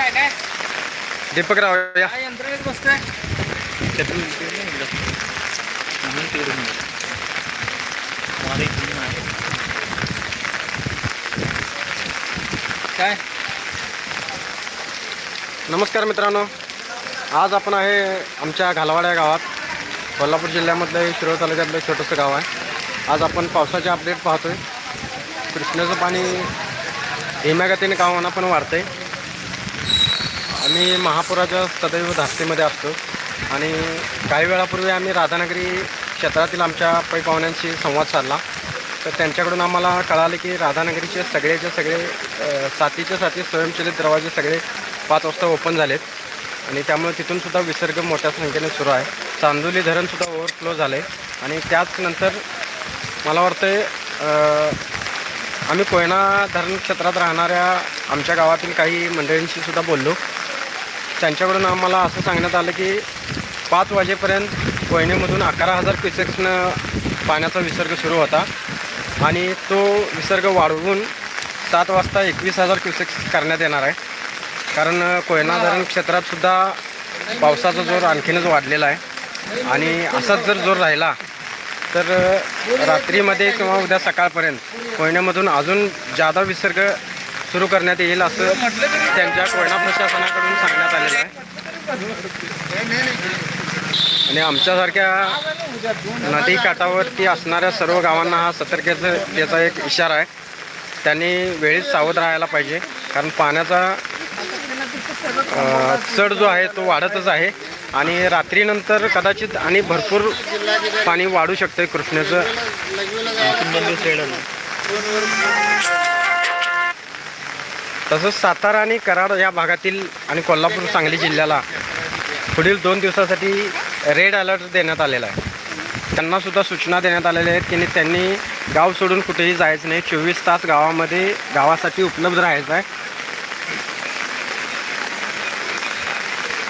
काय काय? दीपकराव या. काय यंत्रणेत बसतोय? काय? नमस्कार मित्रांनो. आज आपण आहे आमच्या घालवाड या गावात. कोल्हापूर जिल्ह्यामधलं हे शिरोळ तालुक्यातलं छोटंसं गाव आहे. आज आपण पावसाचे अपडेट पाहतोय. कृष्णाचं पाणी हिम्यागतीने गावांना पण वाढतंय. आम्ही महापुराच्या सदैव धास्तीमध्ये असतो. आणि काही वेळापूर्वी आम्ही राधानगरी क्षेत्रातील आमच्या पै पाहुण्यांशी संवाद साधला. तर त्यांच्याकडून आम्हाला कळालं की राधानगरीचे सगळेचे सगळे साथीच्या सातीचे साती स्वयंचलित दरवाजे सगळे पाच वाजता ओपन झालेत. आणि त्यामुळे तिथूनसुद्धा विसर्ग मोठ्या संख्येने सुरू आहे. चांदोली धरणसुद्धा ओव्हरफ्लो झालं आहे आणि त्याचनंतर मला वाटतं आम्ही कोयना धरण क्षेत्रात राहणाऱ्या आमच्या गावातील काही मंडळींशी सुद्धा बोललो. त्यांच्याकडून आम्हाला असं सांगण्यात आलं की पाच वाजेपर्यंत कोयनेमधून अकरा हजार क्युसेक्सनं पाण्याचा विसर्ग सुरू होता आणि तो विसर्ग वाढवून सात वाजता एकवीस हजार क्युसेक्स करण्यात येणार आहे. कारण कोयना धरण क्षेत्रात सुद्धा पावसाचा जोर आणखीनच वाढलेला आहे. आणि असाच जर जोर राहिला तर रात्रीमध्ये किंवा उद्या सकाळपर्यंत कोयन्यामधून अजून जादा विसर्ग सुरू करण्यात येईल असं त्यांच्या कोयना प्रशासनाकडून सांगण्यात आलेलं आहे. आणि आमच्यासारख्या नदी काठावरती असणाऱ्या सर्व गावांना हा सतर्कतेचा त्याचा एक इशारा आहे. त्यांनी वेळीच सावध राहायला पाहिजे. कारण पाण्याचा चढ जो आहे तो वाढतच आहे. आणि रात्रीनंतर कदाचित आणि भरपूर पाणी वाढू शकतं कृष्णेचं. तसंच सातारा आणि कराड या भागातील आणि कोल्हापूर सांगली जिल्ह्याला पुढील दोन दिवसासाठी रेड अलर्ट देण्यात आलेला आहे. त्यांनासुद्धा सूचना देण्यात आलेल्या आहेत की त्यांनी गाव सोडून कुठेही जायचं नाही. चोवीस तास गावामध्ये गावासाठी उपलब्ध राहायचं आहे.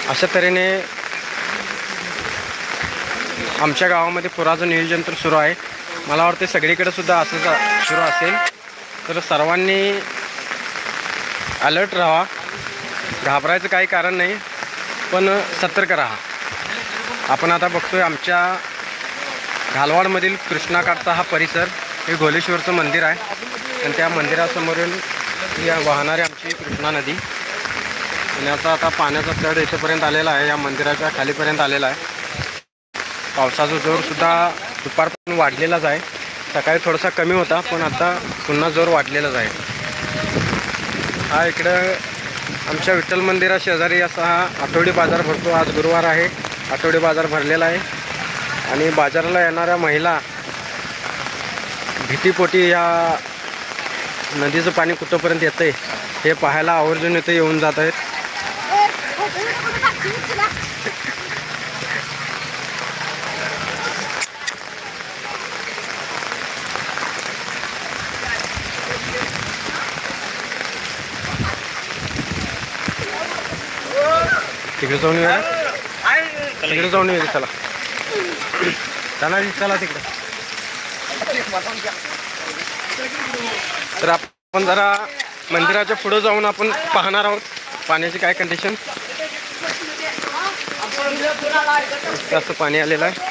अशा तऱ्हेने आमच्या गावामध्ये पुराचं नियोजन तर सुरू आहे. मला वाटते सगळीकडे सुद्धा असंच सुरू असेल. तर सर्वांनी अलर्ट राहा. घाबरायचं काही कारण नाही पण सतर्क राहा. आपण आता बघतोय आमच्या घालवाडमधील कृष्णाकाठचा हा परिसर हे घोलेश्वरचं मंदिर आहे. आणि त्या मंदिरासमोरील ही वाहणारी आमची कृष्णा नदी. आणि आता आता पाण्याचा चढ इथेपर्यंत आलेला आहे या मंदिराच्या खालीपर्यंत आलेला आहे. पावसाचा जोरसुद्धा दुपारपर्यंत वाढलेलाच आहे. सकाळी थोडासा कमी होता पण आता पुन्हा जोर वाढलेलाच आहे. हा इकडं आमच्या विठ्ठल मंदिरा शेजारी असा हा आठवडी बाजार भरतो. आज गुरुवार आहे. आठवडी बाजार भरलेला आहे. आणि बाजाराला येणाऱ्या महिला भीतीपोटी या नदीचं पाणी कुठंपर्यंत येतं आहे हे पाहायला आवर्जून इथं येऊन जात आहेत. तिकडे जाऊन येऊया तिकडे जाऊन येऊया चला. चला चला तिकडे. तर आपण जरा मंदिराच्या पुढे जाऊन आपण पाहणार आहोत पाण्याची काय कंडिशन जास्त पाणी आलेलं आहे.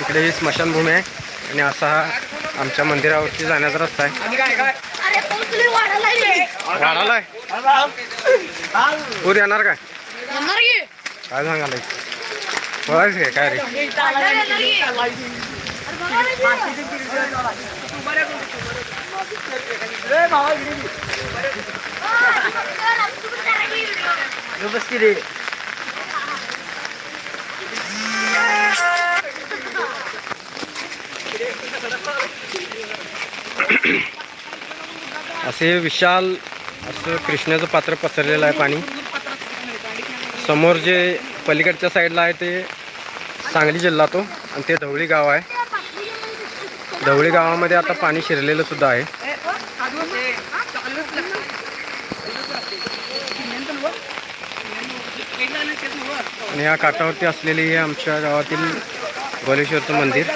इकडे ही स्मशानभूमी आहे आणि असा हा आमच्या मंदिरावरती जाण्याचा रस्ता आहे. वाढायला वाढालाय पूर येणार काय? काय सांगायला? बघायचं काय? काय रे? येणार रे असे विशाल असं कृष्णाचं पात्र पसरलेलं आहे पाणी. समोर जे पलीकडच्या साईडला आहे ते सांगली जिल्हा तो हो. आणि ते ढवळी गाव आहे. ढवळी गावामध्ये आता पाणी शिरलेलं सुद्धा आहे. आणि या काठावरती असलेली हे आमच्या गावातील गोलेश्वरचं मंदिर.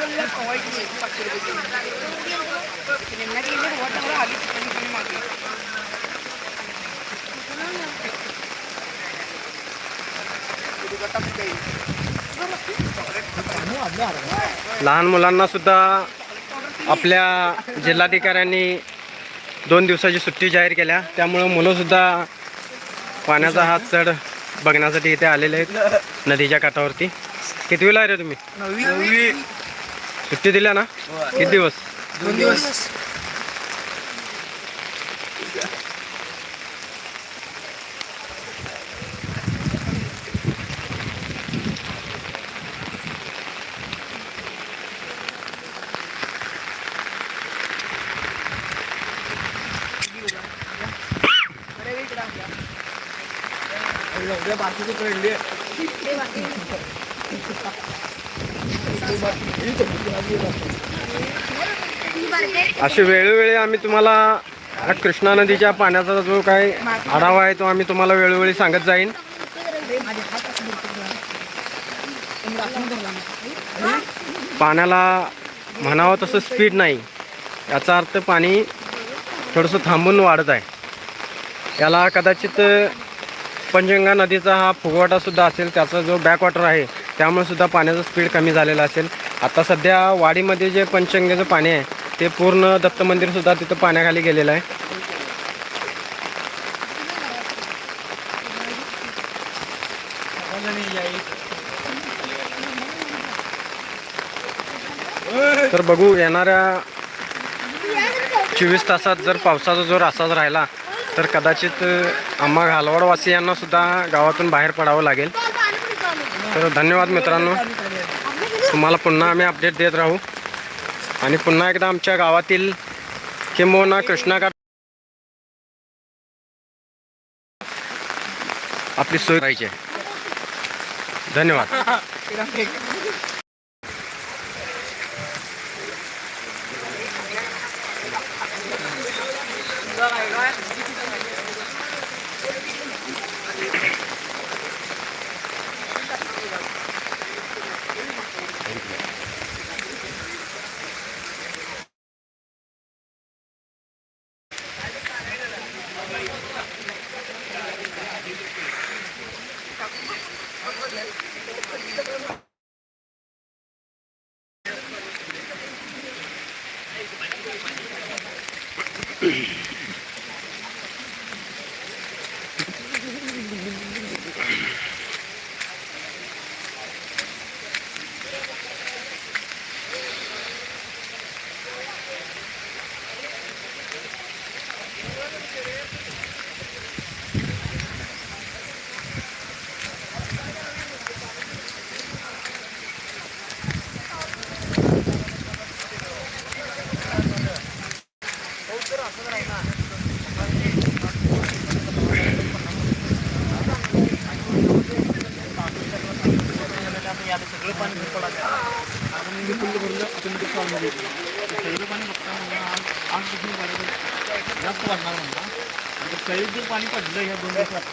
लहान मुलांना सुद्धा आपल्या जिल्हाधिकाऱ्यांनी दोन दिवसाची सुट्टी जाहीर केल्या. त्यामुळं मुलंसुद्धा पाण्याचा हात चढ बघण्यासाठी इथे आलेले आहेत नदीच्या काठावरती. किती वेळ आहे रे तुम्ही? सुट्टी दिल्या ना? किती दिवस? दोन दिवस. बाकीचे कळले असे वेळोवेळी आम्ही तुम्हाला कृष्णा नदीच्या पाण्याचा जो काय आढावा आहे तो आम्ही तुम्हाला वेळोवेळी सांगत जाईन. पाण्याला म्हणावं तसं स्पीड नाही. याचा अर्थ पाणी थोडंसं थांबून वाढत आहे. याला कदाचित पंचगंगा नदीचा हा फुगवटासुद्धा असेल त्याचा जो बॅकवॉटर आहे त्यामुळे सुद्धा पाण्याचं स्पीड कमी झालेलं असेल. आता सध्या वाडीमध्ये जे पंचगंगेचं पाणी आहे ते पूर्ण दत्त मंदिरसुद्धा तिथं पाण्याखाली गेलेलं आहे. तर बघू येणाऱ्या चोवीस तासात जर पावसाचा जोर असाच राहिला तर कदाचित आम्हा घालवाडवासियांना सुद्धा गावातून बाहेर पडावं लागेल. तर धन्यवाद मित्रांनो. तुम्हाला पुन्हा आम्ही अपडेट देत राहू. आणि पुन्हा एकदा आमच्या गावातील किंबहुना कृष्णाघाट आपली सोय पाहिजे. धन्यवाद सगळं पाणी पडला आपण मी फुल भरलं आपण ते पाणी घेतलं पाणी बघता आज आज कुठून जास्त वाढणार म्हणला आणि सैल जे पाणी पडलं ह्या दोन दिवसात.